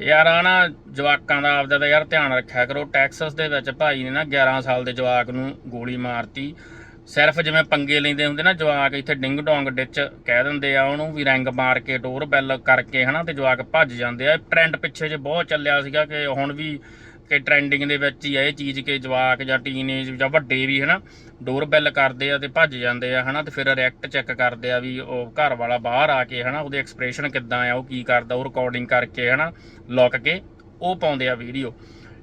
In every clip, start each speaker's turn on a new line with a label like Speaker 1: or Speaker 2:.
Speaker 1: ਯਾਰ ਆ ਨਾ ਜਵਾਕਾਂ ਦਾ ਆਪਦਾ ਤਾਂ ਯਾਰ ਧਿਆਨ ਰੱਖਿਆ ਕਰੋ। ਟੈਕਸਸ ਦੇ ਵਿੱਚ ਭਾਈ ਨੇ ਨਾ 11 ਸਾਲ ਦੇ ਜਵਾਕ ਨੂੰ ਗੋਲੀ ਮਾਰਤੀ। ਸਿਰਫ ਜਿਵੇਂ ਪੰਗੇ ਲੈਂਦੇ ਹੁੰਦੇ ਨਾ ਜਵਾਕ, ਇੱਥੇ ਡਿੰਗ ਡੋਂਗ ਡਿਚ ਕਹਿ ਦਿੰਦੇ ਆ, ਉਹਨੂੰ ਵੀ ਰੰਗ ਮਾਰ ਕੇ ਡੋਰ ਬੈਲ ਕਰਕੇ ਹਨਾ ਤੇ ਜਵਾਕ ਭੱਜ ਜਾਂਦੇ ਆ। ਟ੍ਰੈਂਡ ਪਿੱਛੇ ਜੇ ਬਹੁਤ ਚੱਲਿਆ ਸੀਗਾ ਕਿ ਹੁਣ ਵੀ ਕਿ ਟ੍ਰੈਂਡਿੰਗ ਦੇ ਵਿੱਚ ਹੀ ਆ, ਇਹ ਚੀਜ਼ ਕਿ ਜਵਾਕ ਜਾਂ ਟੀਨੇਜ ਜਾਂ ਵੱਡੇ ਵੀ ਹਨਾ, ਡੋਰ ਬੈਲ ਕਰਦੇ ਆ ਤੇ ਭੱਜ ਜਾਂਦੇ ਆ ਹਨਾ, ਤੇ ਫਿਰ ਰਿਐਕਟ ਚੈੱਕ ਕਰਦੇ ਆ ਵੀ ਉਹ ਘਰ ਵਾਲਾ ਬਾਹਰ ਆ ਕੇ ਹਨਾ, ਉਹਦੇ ਐਕਸਪ੍ਰੈਸ਼ਨ ਕਿੱਦਾਂ ਆ, ਉਹ ਕੀ ਕਰਦਾ, ਉਹ ਰਿਕਾਰਡਿੰਗ ਕਰਕੇ ਹਨਾ ਲੁੱਕ ਕੇ ਉਹ ਪਾਉਂਦੇ ਆ ਵੀਡੀਓ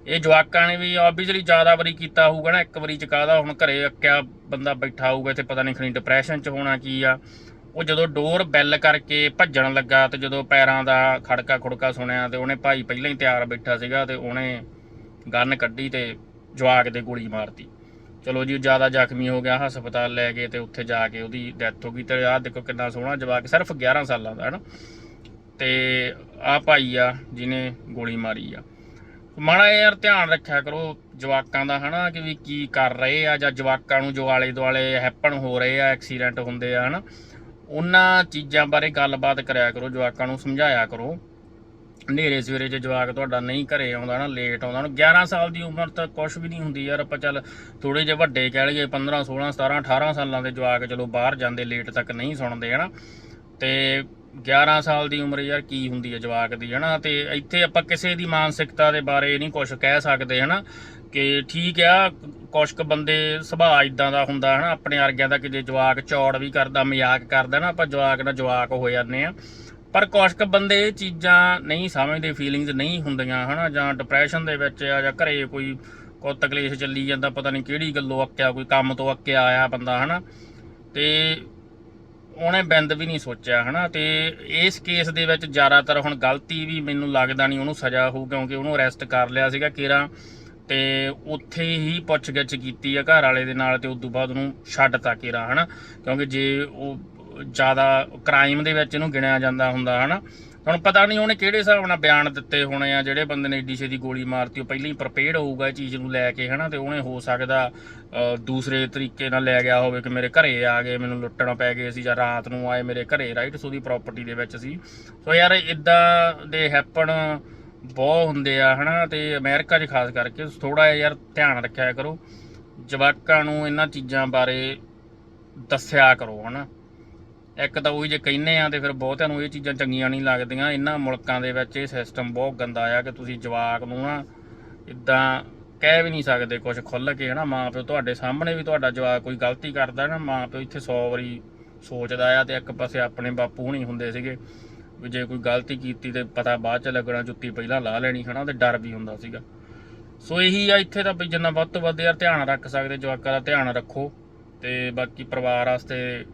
Speaker 1: ਇਹ ਜਵਾਕਾਂ ਨੇ ਵੀ ਆਬਵੀਅਸਲੀ ਜ਼ਿਆਦਾ ਵਾਰੀ ਕੀਤਾ ਹੋਊਗਾ ਨਾ, ਇੱਕ ਵਾਰੀ ਚ ਕਾਹਦਾ ਹੁਣ ਘਰੇ ਅੱਕਿਆ ਬੰਦਾ ਬੈਠਾ ਹੋਊਗਾ ਤੇ ਪਤਾ ਨਹੀਂ ਖਣੀ ਡਿਪਰੈਸ਼ਨ ਚ ਹੋਣਾ ਕੀ ਆ। ਉਹ ਜਦੋਂ ਡੋਰ ਬੈਲ ਕਰਕੇ ਭੱਜਣ ਲੱਗਾ ਤੇ ਜਦੋਂ ਪੈਰਾਂ ਦਾ ਖੜਕਾ ਖੁੜਕਾ ਸੁਣਿਆ ਤੇ ਉਹਨੇ ਭਾਈ ਪਹਿਲਾਂ ਹੀ ਤਿਆਰ ਬੈਠਾ ਸੀਗਾ ਤੇ ਉਹਨੇ ਗਨ ਕੱਢੀ ਤੇ ਜਵਾਕ ਦੇ ਗੋਲੀ ਮਾਰਤੀ। ਚਲੋ ਜੀ ਉਹ ਜ਼ਿਆਦਾ ਜ਼ਖਮੀ ਹੋ ਗਿਆ, ਹਸਪਤਾਲ ਲੈ ਗਏ ਤੇ ਉੱਥੇ ਜਾ ਕੇ ਉਹਦੀ ਡੈਥ ਹੋ ਗਈ ਤੇ ਆਹ ਦੇਖੋ ਕਿੰਨਾ ਸੋਹਣਾ ਜਵਾਕ, ਸਿਰਫ 11 ਸਾਲਾਂ ਦਾ ਹੈ ਤੇ ਆ ਭਾਈ ਆ, ਜਿਹਨੇ ਗੋਲੀ ਮਾਰੀ ਆ। ਮਾੜਾ ਜਿਹਾ ਯਾਰ ਧਿਆਨ ਰੱਖਿਆ ਕਰੋ ਜਵਾਕਾਂ ਦਾ, ਹਨਾ, ਕਿ ਵੀ ਕੀ ਕਰ ਰਹੇ ਆ ਜਾਂ ਜਵਾਕਾਂ ਨੂੰ ਜੋ ਆਲੇ ਦੁਆਲੇ ਹੈਪਨ ਹੋ ਰਹੇ ਆ, ਐਕਸੀਡੈਂਟ ਹੁੰਦੇ ਆ, ਹਨਾ? ਉਹਨਾਂ ਚੀਜ਼ਾਂ ਬਾਰੇ ਗੱਲਬਾਤ ਕਰਿਆ ਕਰੋ, ਜਵਾਕਾਂ ਨੂੰ ਸਮਝਾਇਆ ਕਰੋ। ਹਨੇਰੇ ਸਵੇਰੇ ਜੇ ਜਵਾਕ ਤੁਹਾਡਾ ਨਹੀਂ ਘਰੇ ਆਉਂਦਾ ਨਾ ਲੇਟ ਆਉਂਦਾ ਨਾ 11 ਸਾਲ ਦੀ ਉਮਰ ਤਾਂ ਕੁਝ ਵੀ ਨਹੀਂ ਹੁੰਦੀ ਯਾਰ, ਆਪਾਂ ਚੱਲ ਥੋੜੇ ਜਿਹੇ ਵੱਡੇ ਕਹਿ ਲਈਏ 15 16 17 18 ਸਾਲਾਂ ਦੇ ਜਵਾਕ ਚਲੋ ਬਾਹਰ ਜਾਂਦੇ ਲੇਟ ਤੱਕ ਨਹੀਂ ਸੁਣਦੇ, ਹਨਾ? ਤੇ 11 ਸਾਲ ਦੀ ਉਮਰ ਯਾਰ ਕੀ ਹੁੰਦੀ ਹੈ ਜਵਾਕ ਦੀ, ਹਨਾ? ਤੇ ਇੱਥੇ ਆਪਾਂ ਕਿਸੇ ਦੀ ਮਾਨਸਿਕਤਾ ਦੇ ਬਾਰੇ ਨਹੀਂ ਕੁਝ ਕਹਿ ਸਕਦੇ, ਹਨਾ? ਕਿ ਠੀਕ ਆ, ਕੁਛ ਕੁ ਬੰਦੇ ਸੁਭਾਅ ਇਦਾਂ ਦਾ ਹੁੰਦਾ, ਹਨਾ? ਆਪਣੇ ਵਰਗਿਆਂ ਦਾ ਕਿ ਜੇ ਜਵਾਕ ਚੌੜ ਵੀ ਕਰਦਾ, ਮਜ਼ਾਕ ਕਰਦਾ ਨਾ ਆਪਾਂ ਜਵਾਕ ਨਾਲ ਜਵਾਕ ਹੋ ਜਾਂਦੇ ਆ ਪਰ ਕੁਸ਼ਕ ਬੰਦੇ ਇਹ ਚੀਜ਼ਾਂ ਨਹੀਂ ਸਮਝਦੇ ਫੀਲਿੰਗਸ ਨਹੀਂ ਹੁੰਦੀਆਂ, ਹਨਾ? ਜਾਂ ਡਿਪਰੈਸ਼ਨ ਦੇ ਵਿੱਚ ਆ ਜਾਂ ਘਰੇ ਕੋਈ ਕੋ ਤਕਲੀਫ ਚੱਲੀ ਜਾਂਦਾ, ਪਤਾ ਨਹੀਂ ਕਿਹੜੀ ਗੱਲੋਂ ਅੱਕਿਆ, ਕੋਈ ਕੰਮ ਤੋਂ ਅੱਕਿਆ ਆਇਆ ਬੰਦਾ, ਹਨਾ? ਤੇ ਉਹਨੇ ਬਿੰਦ ਵੀ ਨਹੀਂ ਸੋਚਿਆ, ਹਨਾ? ਤੇ ਇਸ ਕੇਸ ਦੇ ਵਿੱਚ ਜ਼ਿਆਦਾਤਰ ਹੁਣ ਗਲਤੀ ਵੀ ਮੈਨੂੰ ਲੱਗਦਾ ਨਹੀਂ ਉਹਨੂੰ ਸਜ਼ਾ ਹੋਊ, ਕਿਉਂਕਿ ਉਹਨੂੰ ਅਰੈਸਟ ਕਰ ਲਿਆ ਸੀਗਾ ਕੇਰਾ, ਤੇ ਉੱਥੇ ਹੀ ਪੁੱਛਗਿੱਛ ਕੀਤੀ ਆ ਘਰ ਵਾਲੇ ਦੇ ਨਾਲ, ਤੇ ਉਸ ਤੋਂ ਬਾਅਦ ਉਹਨੂੰ ਛੱਡਤਾ ਕੇਰਾ, ਹਨਾ? ਕਿਉਂਕਿ ਜੇ ਉਹ ਜ਼ਿਆਦਾ ਕ੍ਰਾਈਮ ਦੇ ਵਿੱਚ ਇਹਨੂੰ ਗਿਣਿਆ ਜਾਂਦਾ ਹੁੰਦਾ, ਹਨਾ? ਹੁਣ ਪਤਾ ਨਹੀਂ ਉਹਨੇ ਕਿਹੜੇ ਹਿਸਾਬ ਨਾਲ ਬਿਆਨ ਦਿੱਤੇ ਹੋਣੇ ਆ, ਜਿਹੜੇ ਬੰਦੇ ਨੇ ਏਡੀ ਛੇਤੀ ਗੋਲੀ ਮਾਰਤੀ, ਉਹ ਪਹਿਲਾਂ ਹੀ ਪ੍ਰਪੇਅਰਡ ਹੋਊਗਾ ਇਹ ਚੀਜ਼ ਨੂੰ ਲੈ ਕੇ, ਹਨਾ? ਤੇ ਉਹਨੇ ਹੋ ਸਕਦਾ ਦੂਸਰੇ ਤਰੀਕੇ ਨਾਲ ਲੈ ਗਿਆ ਹੋਵੇ ਕਿ ਮੇਰੇ ਘਰੇ ਆ ਗਏ, ਮੈਨੂੰ ਲੁੱਟਣਾ ਪੈ ਗਏ ਸੀ ਜਾਂ ਰਾਤ ਨੂੰ ਆਏ ਮੇਰੇ ਘਰੇ ਰਾਈਟ ਸੋ ਦੀ ਪ੍ਰਾਪਰਟੀ ਦੇ ਵਿੱਚ ਸੀ। ਸੋ ਯਾਰ ਇਦਾਂ ਦੇ ਹੈਪਨ ਬਹੁਤ ਹੁੰਦੇ ਆ, ਹਨਾ? ਤੇ ਅਮਰੀਕਾ 'ਚ ਖਾਸ ਕਰਕੇ ਥੋੜਾ ਜਿਹਾ ਯਾਰ ਧਿਆਨ ਰੱਖਿਆ ਕਰੋ। ਜਵਾਕਾਂ ਨੂੰ ਇਹਨਾਂ ਚੀਜ਼ਾਂ ਬਾਰੇ ਦੱਸਿਆ ਕਰੋ, ਹਨਾ? ਇੱਕ ਤਾਂ ਉਹੀ ਜੇ ਕਹਿੰਨੇ ਆ ਤੇ ਫਿਰ ਬਹੁਤਿਆਂ ਨੂੰ ਇਹ ਚੀਜ਼ਾਂ ਚੰਗੀਆਂ ਨਹੀਂ ਲੱਗਦੀਆਂ। ਇਹਨਾਂ ਮੁਲਕਾਂ ਦੇ ਵਿੱਚ ਇਹ ਸਿਸਟਮ ਬਹੁਤ ਗੰਦਾ ਆ ਕਿ ਤੁਸੀਂ ਜਵਾਕ ਨੂੰ ਨਾ ਇਦਾਂ ਕਹਿ ਵੀ ਨਹੀਂ ਸਕਦੇ ਕੁਝ ਖੁੱਲ ਕੇ, ਹਨਾ? ਮਾਂ ਪਿਓ ਤੁਹਾਡੇ ਸਾਹਮਣੇ ਵੀ ਤੁਹਾਡਾ ਜਵਾਕ ਕੋਈ ਗਲਤੀ ਕਰਦਾ ਨਾ ਮਾਂ ਪਿਓ ਇੱਥੇ 100 ਵਾਰੀ ਸੋਚਦਾ ਆ ਤੇ ਇੱਕ ਪਾਸੇ ਆਪਣੇ ਬਾਪੂ ਨਹੀਂ ਹੁੰਦੇ ਸੀਗੇ ਵੀ ਜੇ ਕੋਈ ਗਲਤੀ ਕੀਤੀ ਤੇ ਪਤਾ ਬਾਅਦ ਚ ਲੱਗਣਾ ਜੁੱਤੀ ਪਹਿਲਾਂ ਲਾ ਲੈਣੀ, ਹਨਾ? ਤੇ ਡਰ ਵੀ ਹੁੰਦਾ ਸੀਗਾ। ਸੋ ਇਹੀ ਆ ਇੱਥੇ ਤਾਂ ਵੀ ਜਿੰਨਾ ਵੱਧ ਤੋਂ ਵੱਧ ਯਾਰ ਧਿਆਨ ਰੱਖ ਸਕਦੇ, ਜਵਾਕਾਂ ਦਾ ਧਿਆਨ ਰੱਖੋ ਤੇ ਬਾਕੀ ਪਰਿਵਾਰ ਵਾਸਤੇ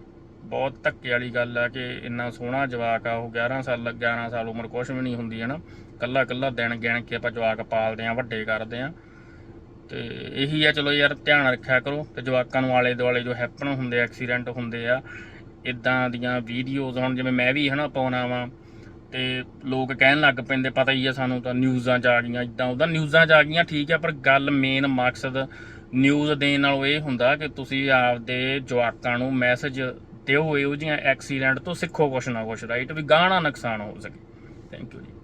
Speaker 1: ਬਹੁਤ ਧੱਕੇ ਵਾਲੀ ਗੱਲ ਆ ਕਿ ਇੰਨਾ ਸੋਹਣਾ ਜਵਾਕ ਆ, ਉਹ 11 ਸਾਲ 11 ਸਾਲ ਉਮਰ ਕੁਛ ਵੀ ਨਹੀਂ ਹੁੰਦੀ ਹੈ ਨਾ ਕੱਲਾ ਕੱਲਾ ਦਿਨ ਗਿਣ ਕੇ ਆਪਾਂ ਜਵਾਕ ਪਾਲਦੇ ਆ, ਵੱਡੇ ਕਰਦੇ ਆ। ਤੇ ਇਹੀ ਆ, ਚਲੋ ਯਾਰ, ਧਿਆਨ ਰੱਖਿਆ ਕਰੋ। ਤੇ ਜਵਾਕਾਂ ਨੂੰ ਆਲੇ ਦੁਆਲੇ ਜੋ ਹੈਪਨ ਹੁੰਦੇ, ਐਕਸੀਡੈਂਟ ਹੁੰਦੇ ਆ ਇਦਾਂ ਦੀਆਂ ਵੀਡੀਓਜ਼ ਹੁਣ, ਜਿਵੇਂ ਮੈਂ ਵੀ, ਹਨਾ, ਪਾਉਣਾ ਵਾਂ। ਤੇ ਲੋਕ ਕਹਿਣ ਲੱਗ ਪੈਂਦੇ, ਪਤਾ ਹੀ ਆ ਸਾਨੂੰ ਤਾਂ ਨਿਊਜ਼ਾਂ 'ਚ ਆ ਗਈਆਂ ਇਦਾਂ ਉਹਦਾ ਨਿਊਜ਼ਾਂ 'ਚ ਆ ਗਈਆਂ, ਠੀਕ ਆ, ਪਰ ਗੱਲ ਮੇਨ ਮਕਸਦ ਨਿਊਜ਼ ਦੇਣ ਨਾਲੋਂ ਇਹ ਹੁੰਦਾ ਕਿ ਤੁਸੀਂ ਆਪਦੇ ਜਵਾਕਾਂ ਨੂੰ ਮੈਸੇਜ ਦਿਓ ਇਹੋ ਜਿਹੀਆਂ ਐਕਸੀਡੈਂਟ ਤੋਂ ਸਿੱਖੋ ਕੁਛ ਨਾ ਕੁਛ ਰਾਈਟ ਵੀ ਗਾਣਾ ਨੁਕਸਾਨ ਹੋ ਸਕੇ। ਥੈਂਕ ਯੂ ਜੀ।